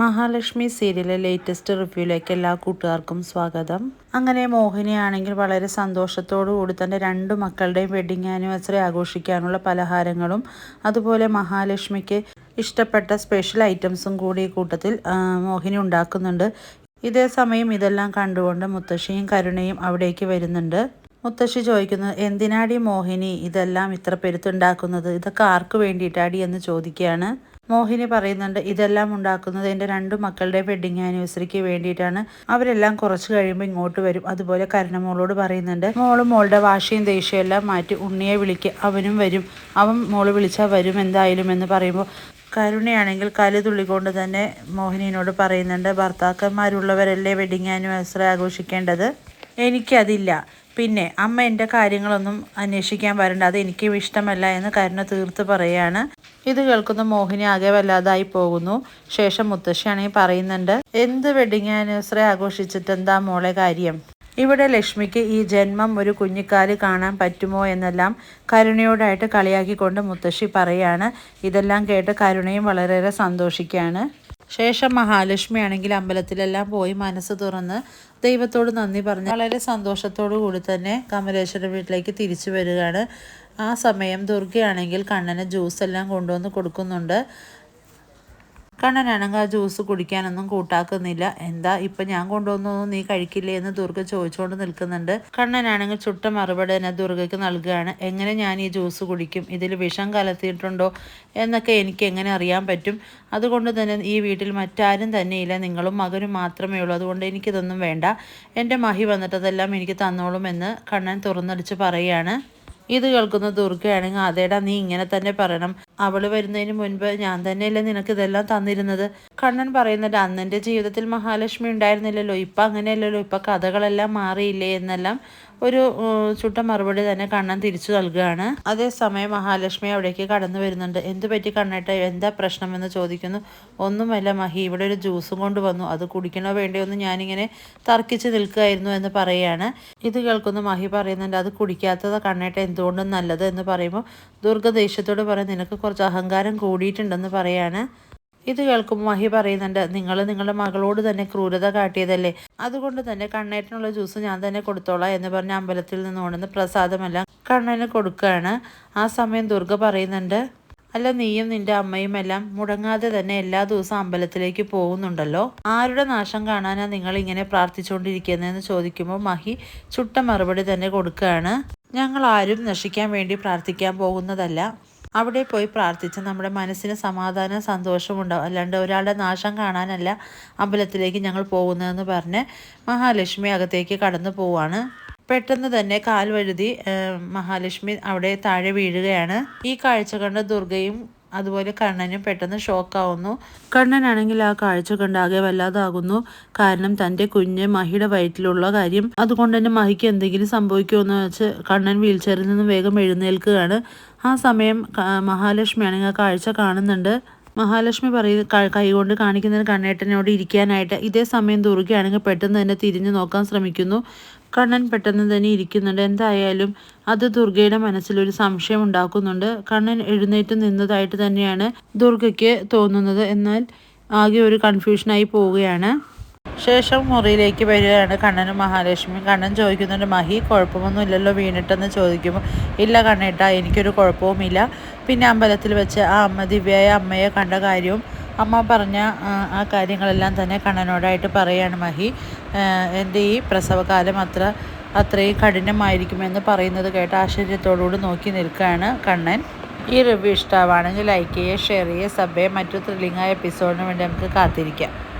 മഹാലക്ഷ്മി സീരിയലിലെ ലേറ്റസ്റ്റ് റിവ്യൂയിലേക്ക് എല്ലാ കൂട്ടുകാർക്കും സ്വാഗതം. അങ്ങനെ മോഹിനിയാണെങ്കിൽ വളരെ സന്തോഷത്തോടു കൂടി തന്റെ രണ്ട് മക്കളുടെയും വെഡിങ് ആനിവേഴ്സറി ആഘോഷിക്കാനുള്ള പലഹാരങ്ങളും അതുപോലെ മഹാലക്ഷ്മിക്ക് ഇഷ്ടപ്പെട്ട സ്പെഷ്യൽ ഐറ്റംസും കൂടി കൂട്ടത്തിൽ മോഹിനി ഉണ്ടാക്കുന്നുണ്ട്. ഇതേ സമയം ഇതെല്ലാം കണ്ടുകൊണ്ട് മുത്തശ്ശിയും കരുണയും അവിടേക്ക് വരുന്നുണ്ട്. മുത്തശ്ശി ചോദിക്കുന്നു എന്തിനാടി മോഹിനി ഇതെല്ലാം ഇത്ര പെരുത്തുണ്ടാക്കുന്നത്? ഇതൊക്കെ ആർക്ക് വേണ്ടിയിട്ടാടി? എന്ന് ചോദിക്കുകയാണ്. മോഹിനി പറയുന്നുണ്ട് ഇതെല്ലാം ഉണ്ടാക്കുന്നത് എന്റെ രണ്ട് മക്കളുടെ വെഡിങ് ആനിവേഴ്സറിക്ക് വേണ്ടിയിട്ടാണ്. അവരെല്ലാം കുറച്ച് കഴിയുമ്പോൾ ഇങ്ങോട്ട് വരും. അതുപോലെ കരുണമോളോട് പറയുന്നുണ്ട് മോൾ മോളുടെ വാശിയും ദേഷ്യവും എല്ലാം മാറ്റി ഉണ്ണിയെ വിളിക്കുക അവനും വരും. അവൻ മോൾ വിളിച്ചാൽ വരും എന്തായാലും എന്ന് പറയുമ്പോൾ കരുണയാണെങ്കിൽ കൽ തുള്ളിക്കൊണ്ട് തന്നെ മോഹിനിയോട് പറയുന്നുണ്ട് ഭർത്താക്കന്മാരുള്ളവരല്ലേ വെഡിങ് ആനിവേഴ്സറി ആഘോഷിക്കേണ്ടത്? എനിക്കതില്ല. പിന്നെ അമ്മ എന്റെ കാര്യങ്ങളൊന്നും അന്വേഷിക്കാൻ വരണ്ട. അത് എനിക്കും ഇഷ്ടമല്ല എന്ന് കരുണ തീർത്ത് പറയാണ് ഇത് കേൾക്കുന്ന മോഹിനി ആകെ വല്ലാതായി പോകുന്നു. ശേഷം മുത്തശ്ശിയാണെങ്കിൽ പറയുന്നുണ്ട് എന്ത് വെഡിങ് ആനിവേഴ്സറി ആഘോഷിച്ചിട്ട് എന്താ മോളെ കാര്യം? ഇവിടെ ലക്ഷ്മിക്ക് ഈ ജന്മം ഒരു കുഞ്ഞിക്കാൽ കാണാൻ പറ്റുമോ എന്നെല്ലാം കരുണയോടായിട്ട് കളിയാക്കിക്കൊണ്ട് മുത്തശ്ശി പറയാണ്. ഇതെല്ലാം കേട്ട് കരുണയും വളരെയേറെ സന്തോഷിക്കുകയാണ്. ശേഷം മഹാലക്ഷ്മി ആണെങ്കിൽ അമ്പലത്തിലെല്ലാം പോയി മനസ്സ് തുറന്ന് ദൈവത്തോട് നന്ദി പറഞ്ഞ് വളരെ സന്തോഷത്തോടു കൂടി തന്നെ കമലേശ്വര വീട്ടിലേക്ക് തിരിച്ചു വരികയാണ്. ആ സമയം ദുർഗയാണെങ്കിൽ കണ്ണന് ജ്യൂസ് എല്ലാം കൊണ്ടുവന്ന് കൊടുക്കുന്നുണ്ട്. കണ്ണനാണെങ്കിൽ ആ ജ്യൂസ് കുടിക്കാനൊന്നും കൂട്ടാക്കുന്നില്ല. എന്താ ഇപ്പം ഞാൻ കൊണ്ടുവന്നൊന്നും നീ കഴിക്കില്ലേ എന്ന് ദുർഗ ചോദിച്ചുകൊണ്ട് നിൽക്കുന്നുണ്ട്. കണ്ണനാണെങ്കിൽ ചുട്ട മറുപടി തന്നെ ദുർഗയ്ക്ക് നൽകുകയാണ്. എങ്ങനെ ഞാൻ ഈ ജ്യൂസ് കുടിക്കും? ഇതിൽ വിഷം കലർത്തിയിട്ടുണ്ടോ എന്നൊക്കെ എനിക്ക് എങ്ങനെ അറിയാൻ പറ്റും? അതുകൊണ്ട് തന്നെ ഈ വീട്ടിൽ മറ്റാരും തന്നെയില്ല. നിങ്ങളും മകനും മാത്രമേ ഉള്ളൂ. അതുകൊണ്ട് എനിക്കിതൊന്നും വേണ്ട. എന്റെ മഹി വന്നിട്ടതെല്ലാം എനിക്ക് തന്നോളും എന്ന് കണ്ണൻ തുറന്നടിച്ച് പറയുകയാണ്. ഇത് കേൾക്കുന്ന ദുർഗയാണെങ്കിൽ അതേടാ നീ ഇങ്ങനെ തന്നെ പറയണം. അവൾ വരുന്നതിന് മുൻപ് ഞാൻ തന്നെയല്ലേ നിനക്ക് ഇതെല്ലാം തന്നിരുന്നത്? കണ്ണൻ പറയുന്നുണ്ട് അന്നെന്റെ ജീവിതത്തിൽ മഹാലക്ഷ്മി ഉണ്ടായിരുന്നില്ലല്ലോ. ഇപ്പം അങ്ങനെയല്ലല്ലോ. ഇപ്പം കഥകളെല്ലാം മാറിയില്ലേ എന്നെല്ലാം ഒരു ചുട്ട മറുപടി തന്നെ കണ്ണൻ തിരിച്ചു നൽകുകയാണ്. അതേസമയം മഹാലക്ഷ്മി അവിടേക്ക് കടന്നു വരുന്നുണ്ട്. എന്തുപറ്റി കണ്ണേട്ട? എന്താ പ്രശ്നമെന്ന് ചോദിക്കുന്നു. ഒന്നുമല്ല മഹി ഇവിടെ ഒരു ജ്യൂസും കൊണ്ടുവന്നു. അത് കുടിക്കണോ വേണ്ടയോ എന്ന് ഞാനിങ്ങനെ തർക്കിച്ച് നിൽക്കുകയായിരുന്നു എന്ന് പറയുകയാണ്. ഇത് കേൾക്കുന്ന മഹി പറയുന്നുണ്ട് അത് കുടിക്കാത്തത് കണ്ണേട്ട. എന്തുകൊണ്ടും നല്ലത് എന്ന് പറയുമ്പോൾ ദുർഗ ദേഷ്യത്തോട് പറയും നിനക്ക് കുറച്ച് അഹങ്കാരം കൂടിയിട്ടുണ്ടെന്ന് പറയാണ് ഇത് കേൾക്കുമ്പോൾ മഹി പറയുന്നുണ്ട് നിങ്ങൾ നിങ്ങളുടെ മകളോട് തന്നെ ക്രൂരത കാട്ടിയതല്ലേ? അതുകൊണ്ട് തന്നെ കണ്ണേറ്റിനുള്ള ജ്യൂസ് ഞാൻ തന്നെ കൊടുത്തോളാം എന്ന് പറഞ്ഞ് അമ്പലത്തിൽ നിന്ന് കൊണ്ടുവന്ന് പ്രസാദമെല്ലാം കണ്ണന് കൊടുക്കുകയാണ് ആ സമയം ദുർഗ പറയുന്നുണ്ട് അല്ല നീയും നിന്റെ അമ്മയും എല്ലാം മുടങ്ങാതെ തന്നെ എല്ലാ ദിവസവും അമ്പലത്തിലേക്ക് പോകുന്നുണ്ടല്ലോ? ആരുടെ നാശം കാണാനാ നിങ്ങൾ ഇങ്ങനെ പ്രാർത്ഥിച്ചുകൊണ്ടിരിക്കുന്നതെന്ന് ചോദിക്കുമ്പോൾ മഹി ചുട്ട മറുപടി തന്നെ കൊടുക്കുകയാണ് ഞങ്ങൾ ആരും നശിക്കാൻ വേണ്ടി പ്രാർത്ഥിക്കാൻ പോകുന്നതല്ല. അവിടെ പോയി പ്രാർത്ഥിച്ച് നമ്മുടെ മനസ്സിന് സമാധാനം സന്തോഷവും ഉണ്ടാവും അല്ലാണ്ട് ഒരാളുടെ നാശം കാണാനല്ല അമ്പലത്തിലേക്ക് ഞങ്ങൾ പോകുന്നതെന്ന് പറഞ്ഞ് മഹാലക്ഷ്മി അകത്തേക്ക് കടന്നു പോവാണ്. പെട്ടെന്ന് തന്നെ കാൽ വഴുതി മഹാലക്ഷ്മി അവിടെ താഴെ വീഴുകയാണ്. ഈ കാഴ്ച കണ്ട ദുർഗയും അതുപോലെ കണ്ണനും പെട്ടെന്ന് ഷോക്കാവുന്നു. കണ്ണനാണെങ്കിൽ ആ കാഴ്ച കണ്ട് ആകെ വല്ലാതാകുന്നു. കാരണം തന്റെ കുഞ്ഞ് മഹിയുടെ വയറ്റിലുള്ള കാര്യം. അതുകൊണ്ട് തന്നെ മഹിക്ക് എന്തെങ്കിലും സംഭവിക്കുമെന്ന് വെച്ച് കണ്ണൻ വീൽചെയറിൽ നിന്ന് വേഗം എഴുന്നേൽക്കുകയാണ്. ആ സമയം മഹാലക്ഷ്മി ആണെങ്കിൽ ആ കാഴ്ച കാണുന്നുണ്ട്. മഹാലക്ഷ്മി പറയുന്ന കൈകൊണ്ട് കാണിക്കുന്നതിന് കണ്ണേട്ടനോട് ഇരിക്കാനായിട്ട്. ഇതേ സമയം ദുർഗയാണെങ്കിൽ പെട്ടെന്ന് തന്നെ തിരിഞ്ഞു നോക്കാൻ ശ്രമിക്കുന്നു. കണ്ണൻ പെട്ടെന്ന് തന്നെ ഇരിക്കുന്നുണ്ട്. എന്തായാലും അത് ദുർഗയുടെ മനസ്സിലൊരു സംശയം ഉണ്ടാക്കുന്നുണ്ട്. കണ്ണൻ എഴുന്നേറ്റ് നിന്നതായിട്ട് തന്നെയാണ് ദുർഗയ്ക്ക് തോന്നുന്നത്. എന്നാൽ ആകെ ഒരു കൺഫ്യൂഷനായി പോവുകയാണ്. ശേഷം മുറിയിലേക്ക് വരികയാണ് കണ്ണനും മഹാലക്ഷ്മിയും. കണ്ണൻ ചോദിക്കുന്നുണ്ട് മഹി കുഴപ്പമൊന്നും ഇല്ലല്ലോ വീണിട്ടെന്ന് ചോദിക്കുമ്പോൾ. ഇല്ല കണ്ണേട്ടാ എനിക്കൊരു കുഴപ്പവുമില്ല. പിന്നെ അമ്പലത്തിൽ വെച്ച് ആ അമ്മ ദിവ്യയായ അമ്മയെ കണ്ട കാര്യവും അമ്മ പറഞ്ഞ ആ, കാര്യങ്ങളെല്ലാം തന്നെ കണ്ണനോടായിട്ട് പറയാണ് മഹി. എന്റെ ഈ പ്രസവകാലം അത്ര അത്രയും കഠിനമായിരിക്കുമെന്ന് പറയുന്നത് കേട്ട് ആശ്ചര്യത്തോടുകൂടി നോക്കി നിൽക്കുകയാണ് കണ്ണൻ. ഈ റിവ്യൂ ഇഷ്ടമാണെങ്കിൽ ലൈക്ക് ചെയ്യുക ഷെയർ ചെയ്യുക സബ് ചെയ്യുക മറ്റു ത്രില്ലിംഗായ എപ്പിസോഡിന് വേണ്ടി നമുക്ക് കാത്തിരിക്കാം.